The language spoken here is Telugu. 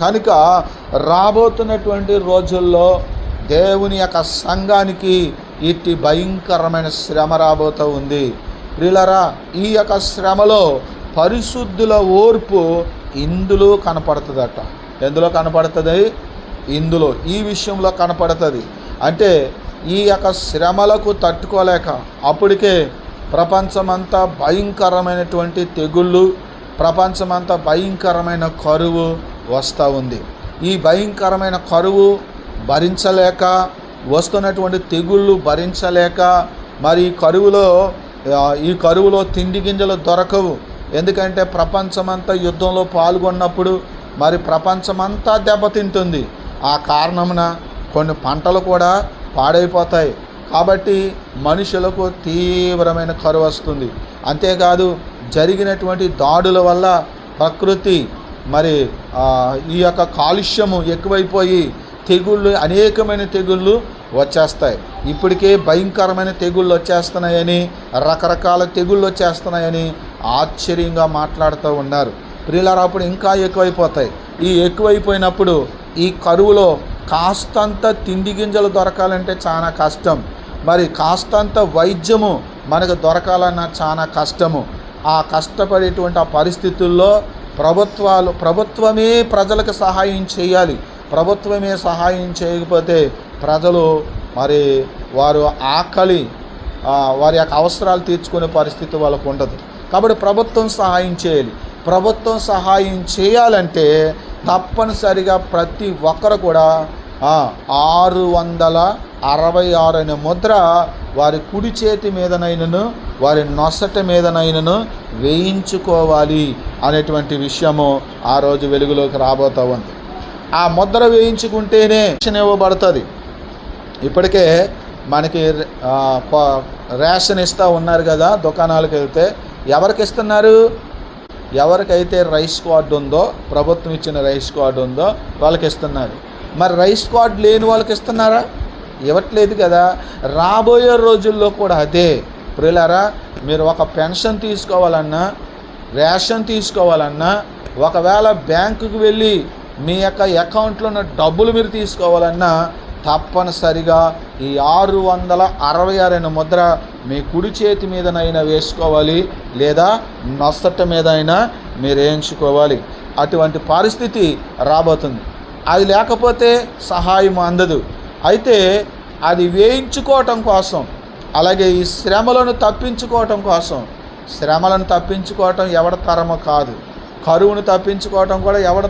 కనుక రాబోతున్నటువంటి రోజుల్లో దేవుని యొక్క సంఘానికి ఇట్టి భయంకరమైన శ్రమ రాబోతూ ఉంది. ప్రిలరా ఈ యొక్క శ్రమలో పరిశుద్ధుల ఓర్పు ఇందులో కనపడుతుందట. ఎందులో కనపడుతుంది? ఇందులో ఈ విషయంలో కనపడుతుంది. అంటే ఈ యొక్క శ్రమలకు తట్టుకోలేక అప్పటికే ప్రపంచమంతా భయంకరమైనటువంటి తెగుళ్ళు ప్రపంచమంతా భయంకరమైన కరువు వస్తూ ఉంది. ఈ భయంకరమైన కరువు భరించలేక వస్తున్నటువంటి తెగుళ్ళు భరించలేక మరి ఈ కరువులో ఈ కరువులో తిండి గింజలు దొరకవు. ఎందుకంటే ప్రపంచమంతా యుద్ధంలో పాల్గొన్నప్పుడు మరి ప్రపంచమంతా దెబ్బతింటుంది. ఆ కారణమున కొన్ని పంటలు కూడా పాడైపోతాయి. కాబట్టి మనుషులకు తీవ్రమైన కరువు వస్తుంది. అంతేకాదు జరిగినటువంటి దాడుల వల్ల ప్రకృతి మరి ఈ యొక్క కాలుష్యము ఎక్కువైపోయి తెగుళ్ళు అనేకమైన తెగుళ్ళు వచ్చేస్తాయి. ఇప్పటికే భయంకరమైన తెగుళ్ళు వచ్చేస్తున్నాయని రకరకాల తెగుళ్ళు వచ్చేస్తున్నాయని ఆశ్చర్యంగా మాట్లాడుతూ ఉన్నారు. ప్రియులారా అప్పుడు ఇంకా ఎక్కువైపోతాయి. ఈ ఎక్కువైపోయినప్పుడు ఈ కరువులో కాస్తంత తిండి గింజలు దొరకాలంటే చాలా కష్టం. మరి కాస్తంత వైద్యము మనకు దొరకాలన్నా చాలా కష్టము. ఆ కష్టపడేటువంటి ఆ పరిస్థితుల్లో ప్రభుత్వాలు ప్రభుత్వమే ప్రజలకు సహాయం చేయాలి. ప్రభుత్వమే సహాయం చేయకపోతే ప్రజలు మరి వారు ఆకలి వారి యొక్క అవసరాలు తీర్చుకునే పరిస్థితి వాళ్ళకు ఉండదు. కాబట్టి ప్రభుత్వం సహాయం చేయాలి. ప్రభుత్వం సహాయం చేయాలంటే తప్పనిసరిగా ప్రతి ఒక్కరు కూడా ఆరు వందల అరవై ఆరు అనే ముద్ర వారి కుడి చేతి మీదనైనను వారి నొసట మీదనైనను వేయించుకోవాలి. అనేటువంటి విషయము ఆ రోజు వెలుగులోకి రాబోతూ ఉంది. ఆ ముద్ర వేయించుకుంటేనే రేషన్ ఇవ్వబడుతుంది. ఇప్పటికే మనకి రేషన్ ఇస్తూ ఉన్నారు కదా దుకాణాలకు వెళ్తే. ఎవరికి ఇస్తున్నారు? ఎవరికైతే రైస్ కార్డు ఉందో ప్రభుత్వం ఇచ్చిన రైస్ కార్డు ఉందో వాళ్ళకి ఇస్తున్నారు. మరి రైస్ కార్డు లేని వాళ్ళకి ఇస్తున్నారా? ఇవ్వట్లేదు కదా. రాబోయే రోజుల్లో కూడా అదే. ప్రియులారా మీరు ఒక పెన్షన్ తీసుకోవాలన్నా రేషన్ తీసుకోవాలన్నా ఒకవేళ బ్యాంకుకు వెళ్ళి మీ యొక్క అకౌంట్లో ఉన్న డబ్బులు మీరు తీసుకోవాలన్నా తప్పనిసరిగా ఈ ఆరు వందల అరవై ఆరు అనే ముద్ర మీ కుడి చేతి మీదనైనా వేసుకోవాలి లేదా నొసట మీద అయినా మీరు వేయించుకోవాలి. అటువంటి పరిస్థితి రాబోతుంది. అది లేకపోతే సహాయం అందదు. అయితే అది వేయించుకోవటం కోసం అలాగే ఈ శ్రమలను తప్పించుకోవటం కోసం శ్రమలను తప్పించుకోవటం ఎవడ తరము కాదు. కరువును తప్పించుకోవటం కూడా ఎవడ